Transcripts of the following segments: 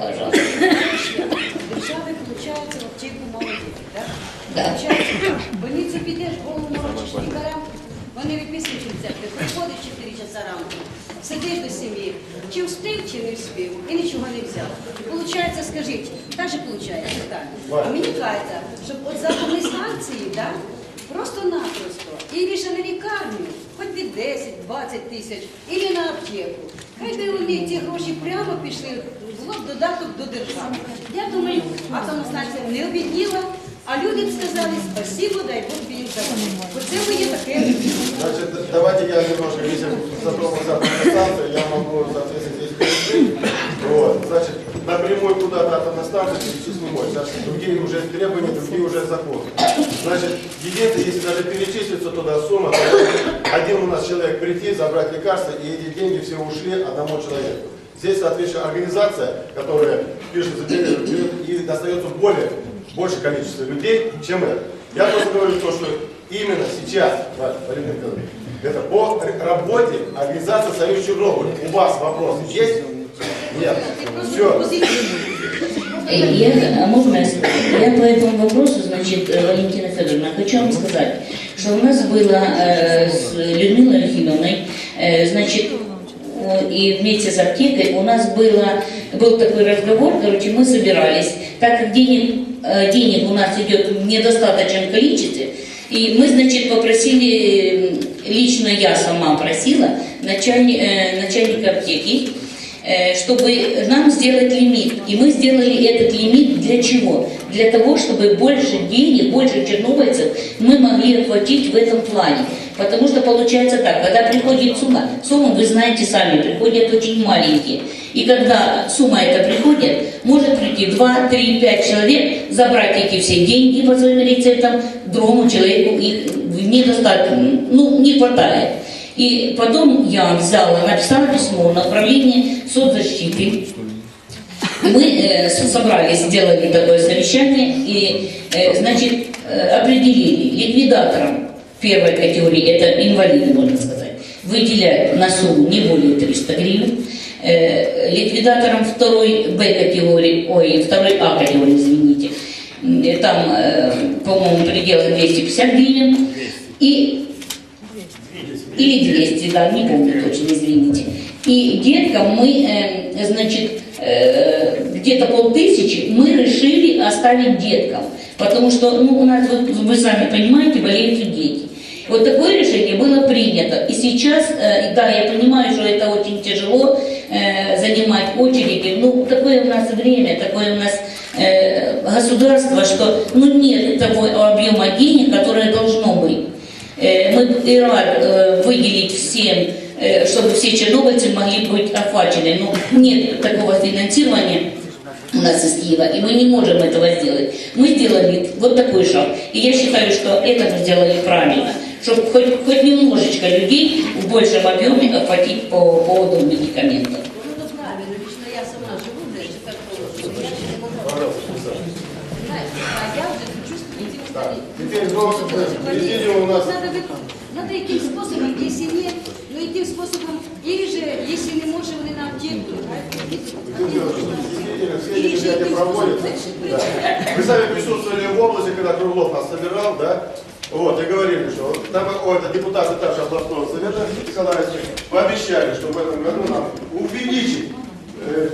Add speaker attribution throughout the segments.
Speaker 1: Пожалуйста.
Speaker 2: Держави включаються в аптеку молоді, так?
Speaker 1: Да.
Speaker 2: В больницю підеш, голову морочиш лікарям, вони відписують рецепти. Приходиш 4 часа ранку, сидиш до сім'ї, чи встиг, чи не встиг, і нічого не взяв. Получається, скажіть, так же получається, так. А мені кажеться, щоб от за станції, так, просто-напросто, і ще на лікарню, хоч від 10-20 тисяч, і на аптеку. Хай би них ці гроші прямо пішли, було б додаток до держави. Я думаю, атомостанція не обідніла, а люди б сказали спасибо, дай Бог їм давати. Бо це моє таке.
Speaker 3: Значит, давайте я немножко, если затронул за я могу, соответственно, здесь перейти. Вот, значит, напрямую куда-то перечислить не может. Значит, другие уже требования, другие уже законы. Значит, единственное, если даже перечислится туда сумма, то один у нас человек прийти, забрать лекарства, и эти деньги все ушли одному человеку. Здесь, соответственно, организация, которая пишет заявление, и достается более, большее количество людей, чем это. Я просто говорю то, что именно сейчас, да, это по работе организации Союз Чернобыль. У вас вопросы есть? Нет. Все.
Speaker 1: Э, Я, а можно я скажу? Я по этому вопросу, значит, э, Валентина Федоровна, хочу вам сказать, что у нас было э, с Людмилой Архимовной, э, значит, э, и вместе с аптекой у нас было, был такой разговор, короче, мы собирались, так как денег, э, денег у нас идет в недостаточном количестве, и мы, значит, попросили, э, лично я сама просила начальни- э, начальника аптеки, э, чтобы нам сделать лимит. И мы сделали этот лимит для чего? Для того, чтобы больше денег, больше чернобыльцев мы могли охватить в этом плане. Потому что получается так, когда приходит сумма, суммы вы знаете сами, приходят очень маленькие. И когда сумма эта приходит, может прийти 2, 3, 5 человек, забрать эти все деньги по своим рецептам, другому человеку их недостаточно, ну, не хватает. И потом я взяла, написала письмо на управление соцзащиты. Мы э, с- собрались, сделали такое совещание и, э, значит, э, определили ликвидатором первой категории, это инвалиды, можно сказать, выделяют на сумму не более 300 гривен. Э, ликвидатором второй Б категории, ой, второй А категории, извините, там, э, по-моему, пределы 250 гривен. И или 200, да, не помню точно, извините. И деткам мы, э, значит, э, где-то полтысячи мы решили оставить деткам. Потому что, ну, у нас, вот, вы сами понимаете, болеют дети. Вот такое решение было принято. И сейчас, э, да, я понимаю, что это очень тяжело э, занимать очереди. Ну, такое у нас время, такое у нас э, государство, что ну, нет того объема денег, которое должно быть. Э, Мы и рад э, выделить всем, э, чтобы все чернобыльцы могли быть охвачены. Но нет такого финансирования у нас из Киева, и мы не можем этого сделать. Мы сделали вот такой шаг. И я считаю, что это мы сделали правильно, чтобы хоть, хоть немножечко людей в большем объеме охватить по поводу медикаментов.
Speaker 3: Президиум у нас
Speaker 2: Надо, надо яким способом, если нет, ну яким способом, или же, если не може, вони на аптеку.
Speaker 3: Эти мероприятия проводятся. Да. Вы сами присутствовали в области, когда Крылов нас собирал, да? Вот, и говорили, что там о, это депутаты также областного совета Николаевича пообещали, что в этом году нам увеличить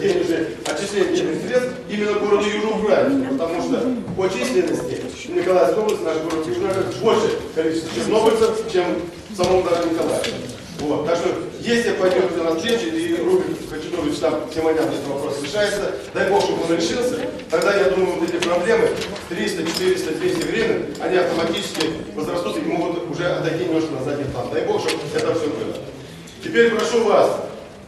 Speaker 3: денежные, отчисление денежных средств именно городу Южноукраинску, потому что по численности Николаевской области наш город Южноукраинск больше количество чернобыльцев, чем в самом даже Николаеве. Вот. Так что, если пойдет на встречу, и Рубин Хачатович там Симонян этот вопрос решается, дай Бог, чтобы он решился, тогда, я думаю, вот эти проблемы 300, 400, 200 гривен, они автоматически возрастут и могут уже отойти немножко на задний план. Дай Бог, чтобы это все было. Теперь прошу вас,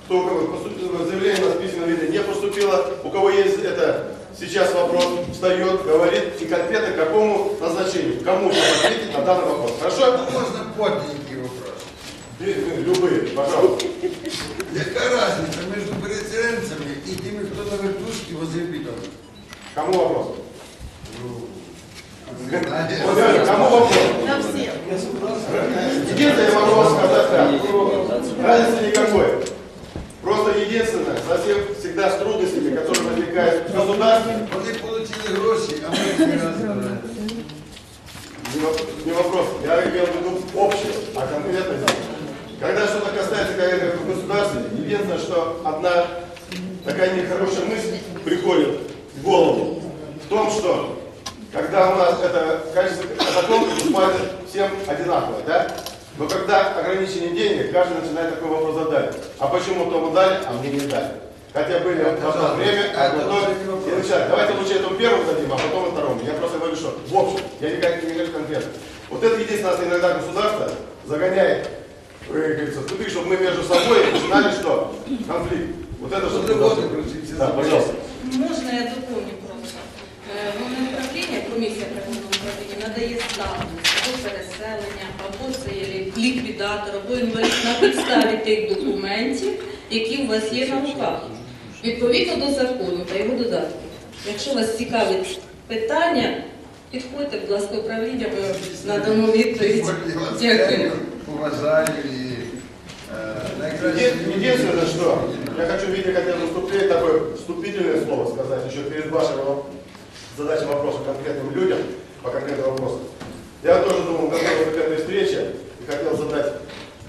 Speaker 3: кто у кого поступило заявление у нас в письменном виде не поступило, у кого есть это сейчас вопрос, встает, говорит и конкретно к какому назначению, кому ответить на данный вопрос. Хорошо?
Speaker 4: Можно подлинники вопрос.
Speaker 3: Э, э, Любые, пожалуйста.
Speaker 4: Яка разница между переселенцами и теми, кто на вертушке возле бетона?
Speaker 3: Кому вопрос? Кому вопрос? Единственное, я могу вам сказать так. Разницы никакой. Просто единственное, совсем всегда с трудностями, которые возникают возникает государственный,
Speaker 4: Вони отримали гроші, а ми їх не розбираємо.
Speaker 3: Не воп- Не вопрос. Я имел в виду общее, а конкретно здесь. Когда что-то касается какого-то государства, единственное, что одна такая нехорошая мысль приходит в голову. В том, что когда у нас это качество закон предусматривает всем одинаково, да? Но когда ограничение денег, каждый начинает такой вопрос задать. А почему тому дали, а мне не дали? Хотя были в одно время, одно и начали. Давайте лучше этому первому дадим, а потом и второму. Я просто говорю, что в общем, я никак не говорю конкретно. Вот это единственное, что иногда государство загоняет, э, как говорится, в тупик, чтобы мы между собой начинали что? Конфликт. Вот это что
Speaker 4: Заводи включився.
Speaker 3: Да, пожалуйста.
Speaker 5: Можна я доповню просто? Е, Головне управління, комісія приходного управління надає статус або переселення, або це є ліквідатор, або інвалід на підставі тих документів, які у вас є на руках. Відповідно до закону та його додатків. Якщо вас цікавить питання, підходьте, будь ласка, управління, ми надамо відповідь. Дякую.
Speaker 4: Поважаю і е, найкраще.
Speaker 3: Еди- Единственное, что я хочу видеть хотя бы вступление, такое вступительное слово сказать еще перед вашим во- задачей вопроса конкретным людям по конкретным вопросам. Я тоже думал, готовился к этой встрече и хотел задать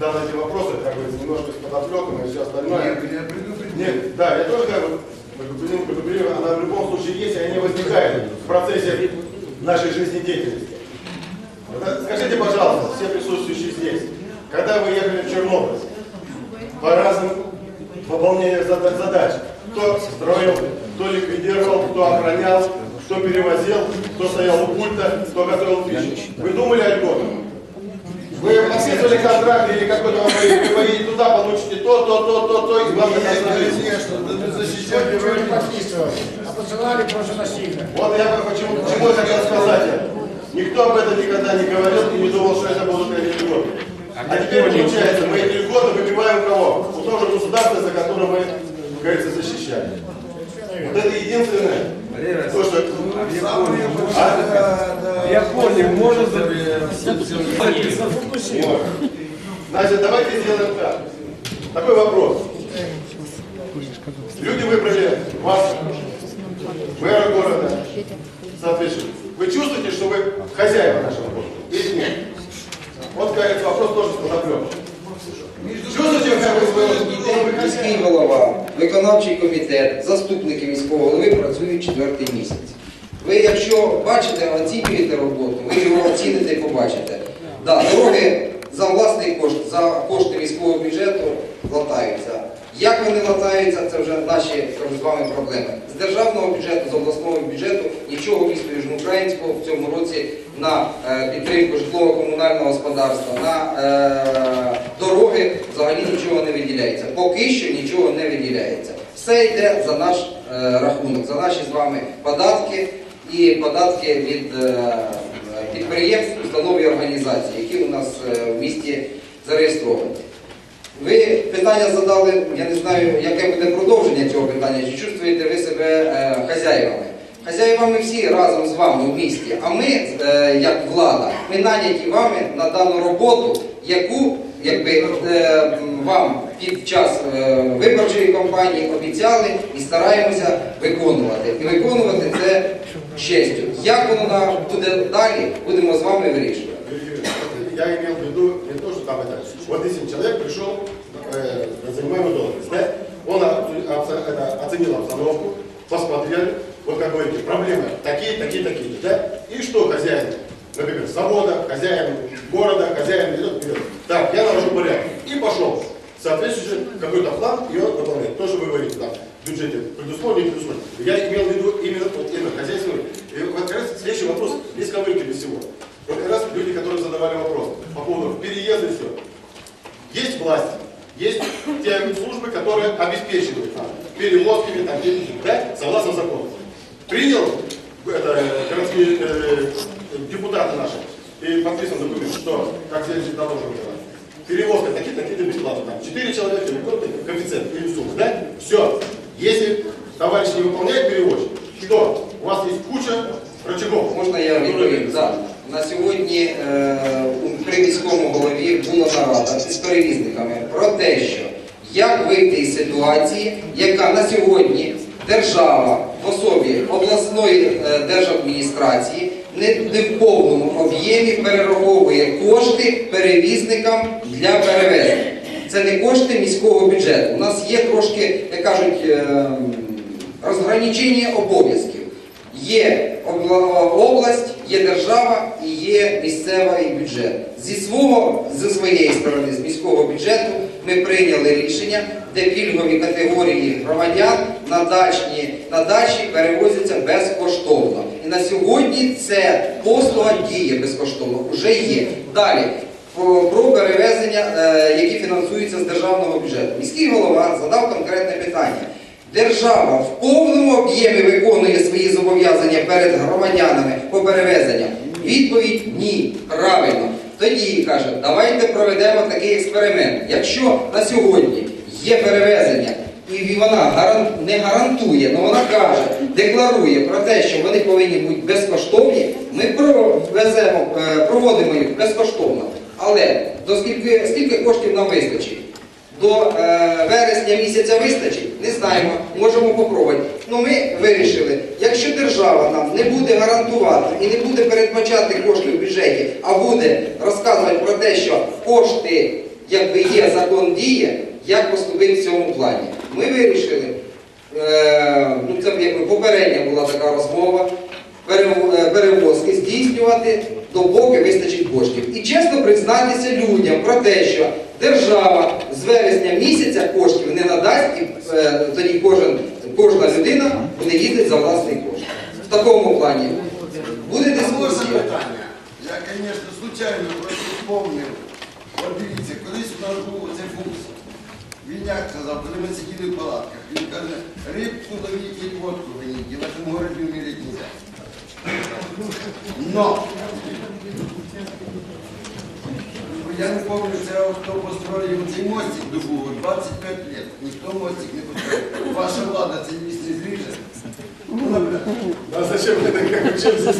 Speaker 3: данные эти вопросы, как бы немножко с подоплеком и все остальное.
Speaker 4: Я предупредив.
Speaker 3: Нет, да, я тоже как бы предупредил, предупредил, она в любом случае есть, и они возникают в процессе нашей жизнедеятельности. Скажите, пожалуйста, все присутствующие здесь, когда вы ехали в Чернобыль, по разным выполнениям зада- задач, кто строил, кто ликвидировал, кто охранял, кто перевозил, кто стоял у пульта, кто готовил пищу. Вы думали о льготах? Вы подписывали контракт или какой-то вам вы поедете туда, получите то, то, то, то, то, и вам это сложится.
Speaker 4: Звісно, не
Speaker 6: подписывали, а посылали просто насильно.
Speaker 3: Вот я бы почему, почему я хотел сказать. Никто об этом никогда не говорил и не думал, что это будут эти льготы. А теперь получается, мы эти льготы выбиваем у кого? У того же государства, за которое мы, как говорится, защищали. Вот это единственное, то, что... А?
Speaker 4: Японія може
Speaker 3: Вот. Значит, давайте сделаем так. Такой вопрос. Люди выбрали вас, мэра города, соответственно. Вы чувствуете, что вы хозяева нашего города? Или нет? Вот, кажется, вопрос тоже с подоплём. Чувствуете, как вы своего...
Speaker 7: Міський голова, виконавчий комітет, заступники міського голови працюють четвертий місяць. Ви, якщо бачите, оцінюєте роботу, ви його оціните і побачите. Да, дороги за власний кошт, за кошти міського бюджету латаються. Як вони латаються, це вже наші з вами проблеми. З державного бюджету, з обласного бюджету нічого місту Южноукраїнського в цьому році на е, підтримку житлово-комунального господарства, на е, дороги взагалі нічого не виділяється. Поки що нічого не виділяється. Все йде за наш е, рахунок, за наші з вами податки і податки від підприємств, установ і організацій, які у нас е, в місті зареєстровані. Ви питання задали, я не знаю, яке буде продовження цього питання, чи чувствуєте ви себе е, хазяївами. Хазяївами всі разом з вами в місті, а ми, е, як влада, ми наняті вами на дану роботу, яку вам під час е, виборчої кампанії обіцяли і стараємося виконувати. І виконувати це з честю. Як воно на- буде далі, будемо з вами вирішувати.
Speaker 3: Я имел в виду не то, что там это. Вот если человек пришел э, на занимаемую должность, да? Он о- обса- это, оценил обстановку, посмотрел, вот как говорите, проблемы такие, такие, такие, да? И что хозяин, например, завода, хозяин города, хозяин идет вперед. Так, я навожу порядок. И пошел. Соответствующий какой-то план, и он выполняет. То, что вы говорите, там, в бюджете предусмотрено, не предусмотрено. Я имел в виду 4 человека или какой-то коэффициент или сумма, да? Все. Если товарищ не выполняет перевозчик, что? У вас есть куча рычагов.
Speaker 7: Можна я відповім? Так. На сьогодні е, у- при міському голові була нарада із перевізниками про те, що як вийти із ситуації, яка на сьогодні держава в особі обласної е, держадміністрації не, не в повному об'ємі перераховує кошти перевізникам для перевезення. Це не кошти міського бюджету. У нас є трошки, як кажуть, е, розграничення обов'язків. Є область, є держава і є місцевий бюджет. Зі свого, зі своєї сторони, з міського бюджету, ми прийняли рішення, де пільгові категорії громадян на, дачні, на дачі перевозяться безкоштовно. І на сьогодні це послуга діє безкоштовно, вже є. Далі. Про перевезення, е, які фінансуються з державного бюджету. Міський голова задав конкретне питання. Держава в повному об'ємі виконує свої зобов'язання перед громадянами по перевезенням? Відповідь ні. Правильно. Тоді каже, давайте проведемо такий експеримент. Якщо на сьогодні є перевезення, і вона не гарантує, але вона каже, декларує про те, що вони повинні бути безкоштовні, ми е, проводимо їх безкоштовно. Але до скільки, скільки коштів нам вистачить? До е, вересня місяця вистачить? Не знаємо, можемо попробувати. Ну ми вирішили, якщо держава нам не буде гарантувати і не буде передбачати кошти в бюджеті, а буде розказувати про те, що кошти, якби є, закон діє, як поступити в цьому плані. Ми вирішили, е, ну це якби попередня була така розмова, е, перевозки здійснювати, допоки вистачить коштів. І чесно признатися людям про те, що держава з вересня місяця коштів не надасть, і е, тоді кожен, кожна людина буде їздити за власний кошт. В такому плані. Буде дискусія.
Speaker 4: Я, звісно, случайно просто вспомнив. От дивіться, колись у нас був оцей функс. Він як сказав, коли ми сиділи в палатках, він каже, рибку ловіть і водку виніть, в цьому городі вміряти нельзя. Но! Я не пам'ятаю, це хто построїв цей мостик до 25 років. Ніхто мостик не построїв. Ваша влада цей міст не зріже. Ну.
Speaker 3: А зачем вы так учился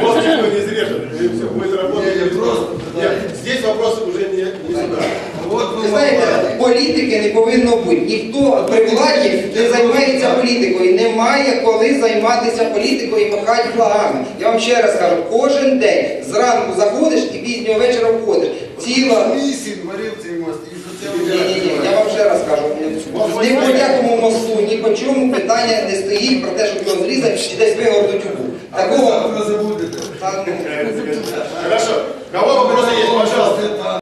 Speaker 3: Мостик не изрежет, и все, будет работать.
Speaker 4: Не, не просто, да.
Speaker 3: Нет, Здесь вопрос уже не, не сюда.
Speaker 4: От
Speaker 7: Ви
Speaker 4: ви
Speaker 7: знаєте, політики не повинно бути. Ніхто при владі не займається політикою. Немає коли займатися політикою і махати флагами. Я вам ще раз кажу, кожен день зранку заходиш і пізнього вечора входиш. Ціла. Ні, ні, ні, я вам ще раз кажу, ні по якому мосту, ні по чому питання не стоїть про те, щоб його зрізати і десь вигорнути тюбу.
Speaker 4: А
Speaker 7: Такого
Speaker 3: Хорошо. Кого вопросы есть?